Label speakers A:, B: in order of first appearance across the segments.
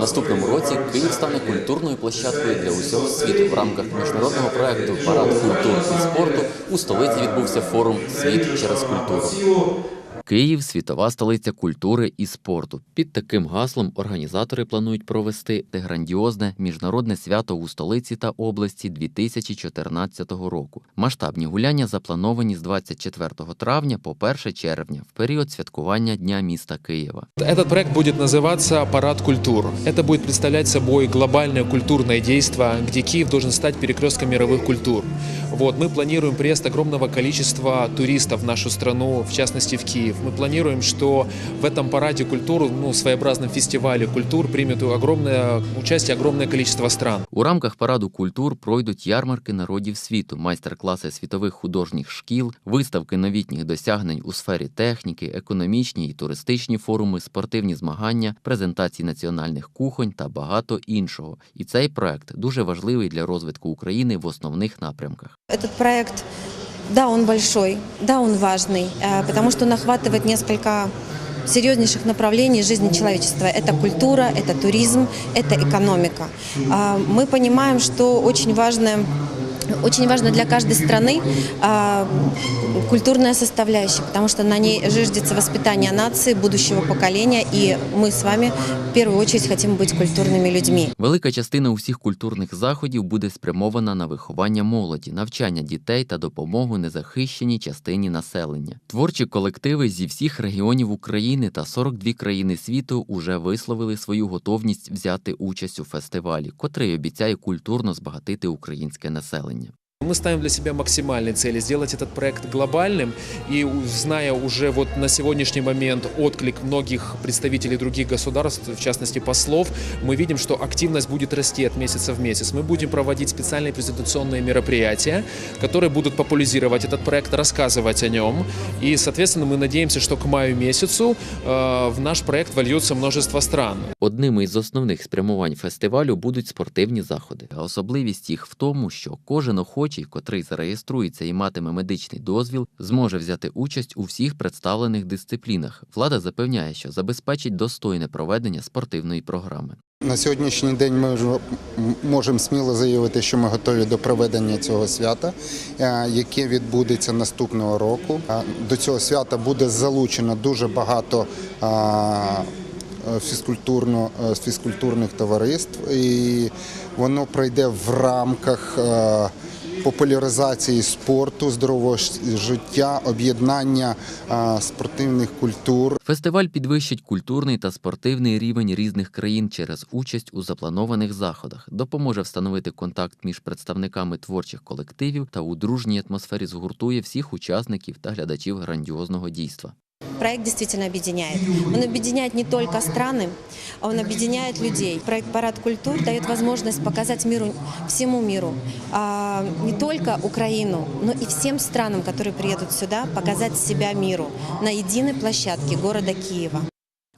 A: Наступному році Київ стане культурною площадкою для усього світу. В рамках міжнародного проекту Парад культури і спорту у столиці відбувся форум Світ через культуру. Київ світова столиця культури і спорту. Під таким гаслом організатори планують провести те грандіозне міжнародне свято у столиці та області 2014 року. Масштабні гуляння заплановані з 24 травня по 1 червня в період святкування Дня міста Києва.
B: Этот проект будет называться «Парад культур». Это будет представлять собой глобальное культурное действие, где Киев должен стать перекрестком мировых культур. Вот, мы планируем приезд огромного количества туристов в нашу страну, в частности в Киев. Мы планируем, что в этом параде культур, ну, своеобразном фестивале культур примет огромное участие огромное количество стран.
A: У рамках параду культур пройдуть ярмарки народів світу, майстер-класи світових художніх шкіл, виставки новітніх досягнень у сфері техніки, економічні і туристичні форуми, спортивні змагання, презентації національних кухонь та багато іншого. І цей проект дуже важливий для розвитку України в основних напрямках.
C: Этот проект, да, он большой, да, он важный, э, потому что он охватывает несколько серьезнейших направлений жизни человечества. Это культура, это туризм, это экономика. А, Мы понимаем, что очень важно, очень важно для каждой страны а, культурная составляющая, потому что на ней жиждется воспитание нации, будущего поколения, и мы с вами в первую очередь хотим быть культурными людьми.
A: Велика частина усіх культурних заходів буде спрямована на виховання молоді, навчання дітей та допомогу незахищеній частині населення. Творчі колективи зі всіх регіонів України та 42 країни світу уже висловили свою готовність взяти участь у фестивалі, котрий обіцяє культурно збагатити українське населення.
B: Мы ставим для себя максимальные цели, сделать этот проект глобальным. И у- зная уже вот на сегодняшний момент отклик многих представителей других государств, в частности послов, мы видим, что активность будет расти от месяца в месяц. Мы будем проводить специальные презентационные мероприятия, которые будут популяризировать этот проект, рассказывать о нем. И, соответственно, мы надеемся, что к маю месяцу э, в наш проект вольется множество стран.
A: Одними із основних спрямувань фестивалю будуть спортивні заходи. А особливість їх в тому, що кожен охочий, котрий зареєструється і матиме медичний дозвіл, зможе взяти участь у всіх представлених дисциплінах. Влада запевняє, що забезпечить достойне проведення спортивної програми.
D: На сьогоднішній день ми можемо сміло заявити, що ми готові до проведення цього свята, е, яке відбудеться наступного року. Е, До цього свята буде залучено дуже багато е, фізкультурно- фізкультурних товариств, і воно пройде в рамках. Популяризації спорту, здорового життя, об'єднання спортивних культур.
A: Фестиваль підвищить культурний та спортивний рівень різних країн через участь у запланованих заходах, допоможе встановити контакт між представниками творчих колективів та у дружній атмосфері згуртує всіх учасників та глядачів грандіозного дійства
C: Проект действительно объединяет. Он объединяет не только страны, а он объединяет людей. Проект «Парад культур» дает возможность показать миру, всему миру, а, не только Украину, но и всем странам, которые приедут сюда, показать себя миру на единой площадке города Киева.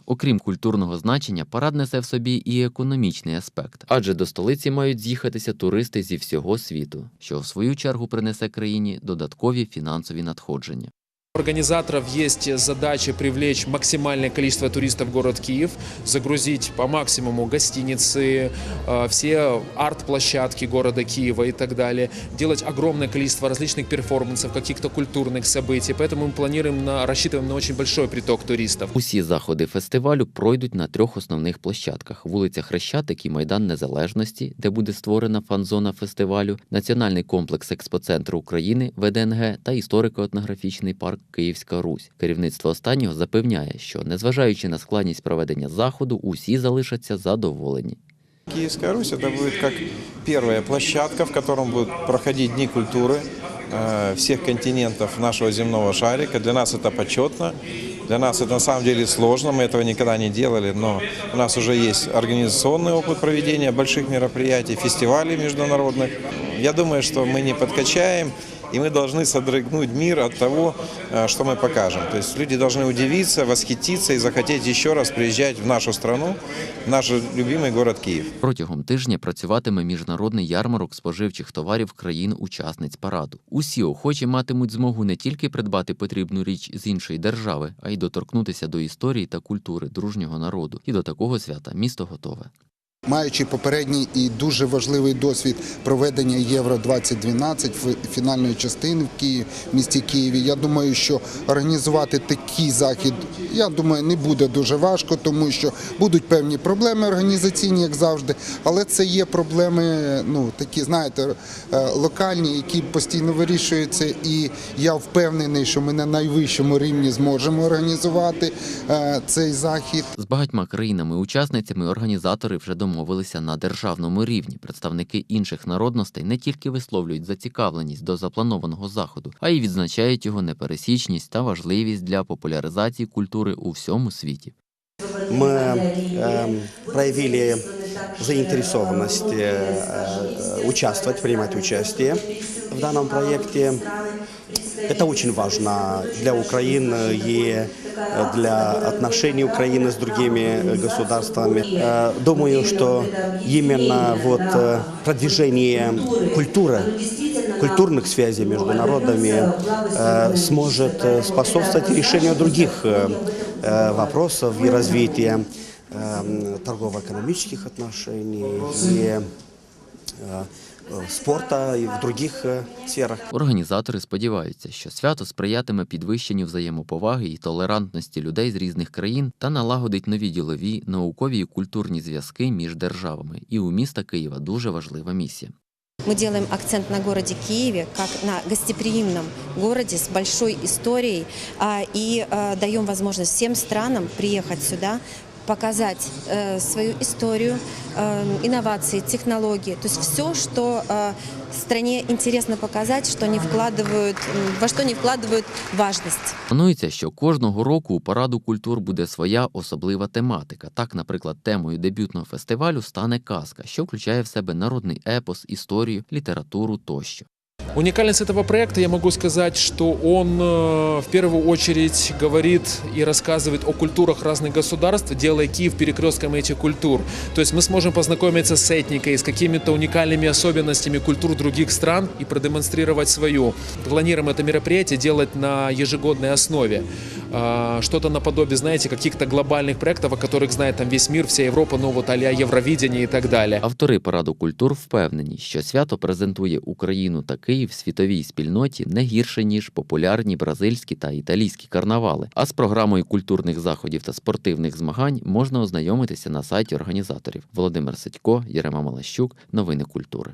A: Окрім культурного значення, парад несе в собі і економічний аспект, адже до столиці мають з'їхатися туристи зі всього світу, що в свою чергу принесе країні додаткові фінансові надходження.
B: У организаторов есть задача привлечь максимальное количество туристов в город Киев, загрузить по максимуму гостиницы, э, все арт-площадки города Киева и так далее, делать огромное количество различных перформансов, каких-то культурных событий. Поэтому мы планируем на, рассчитываем на очень большой приток туристов.
A: Усі заходи фестивалю пройдуть на трьох основних площадках: вулиця Хрещатик і Майдан Незалежності, де буде створена фан-зона фестивалю, Національний комплекс експоцентру України ВДНГ та історико-етнографічний парк Київська Русь. Керівництво останнього запевняє, що незважаючи на складність проведення заходу, усі залишаться задоволені.
E: Киевская Русь это будет как первая площадка, в котором будут проходить Дни культуры э, всех континентов нашего земного шарика. Для нас это почетно, для нас это на самом деле сложно, мы этого никогда не делали, но у нас уже есть организационный опыт проведения больших мероприятий, фестивалей международных. Я думаю, что мы не подкачаем, и мы должны содрогнуть мир от того, э, что мы покажем. То есть люди должны удивиться, восхититься и захотеть еще раз приезжать в нашу страну, в наш любимый город Киев.
A: Протягом тижня працюватиме міжнародний ярмарок споживчих товарів країн-учасниць параду. Усі охочі матимуть змогу не тільки придбати потрібну річ з іншої держави, а й доторкнутися до історії та культури дружнього народу. І до такого свята місто готове.
D: Маючи попередній і дуже важливий досвід проведення Євро 2012 фі- фінальної частини в Києві, в місті Києві, я думаю, що організувати такий захід, я думаю, не буде дуже важко, тому що будуть певні проблеми організаційні, як завжди. Але це є проблеми, ну такі, знаєте, е, локальні, які постійно вирішуються. І я впевнений, що ми на найвищому рівні зможемо організувати е, цей захід.
A: З багатьма країнами-учасницями організатори вже домовилися на державному рівні. Представники інших народностей не тільки висловлюють зацікавленість до запланованого заходу, а й відзначають його непересічність та важливість для популяризації культури у всьому світі.
F: мы эм, проявили заинтересованность э, э, участвовать, принимать участие в данном проекте. Это очень важно для Украины и для отношений Украины с другими э, государствами. Э, Думаю, что именно вот э, продвижение культуры, культурных связей между народами сможет способствовать решению других вопросов и развития торгово-экономических отношений и спорта и в других э, сферах.
A: Організатори сподіваються, що свято сприятиме підвищенню взаємоповаги і толерантності людей з різних країн та налагодить нові ділові, наукові і культурні зв'язки між державами. І у міста Києва дуже важлива місія.
C: Мы делаем акцент на городе Киеве, как на гостеприимном городе с большой историей, а, и даем возможность всем странам приехать сюда, показать э, свою историю, э, инновации, технологии, то есть все, что э, стране интересно показать, что не вкладывают, м, во что не вкладывают важность.
A: Планується, що кожного року у параду культур буде своя особлива тематика. Так, наприклад, темою дебютного фестивалю стане казка, що включає в себе народний епос, історію, літературу тощо.
B: Уникальность этого проекта, я могу сказать, что он э, в первую очередь говорит и рассказывает о культурах разных государств, делая Киев перекрестком этих культур. То есть мы сможем познакомиться с этникой, с какими-то уникальными особенностями культур других стран и продемонстрировать свою. Планируем это мероприятие делать на ежегодной основе. Что-то наподобие, знаете, каких-то глобальных проектов, о которых знает там весь мир, вся Европа, ну вот а-ля Евровидение и так далее.
A: Автори параду культур впевнені, що свято презентує Україну та Київ світовій спільноті не гірше ніж популярні бразильські та італійські карнавали. А з програмою культурних заходів та спортивних змагань можна ознайомитися на сайті організаторів. Володимир Сидько, Єрема Малащук, новини культури.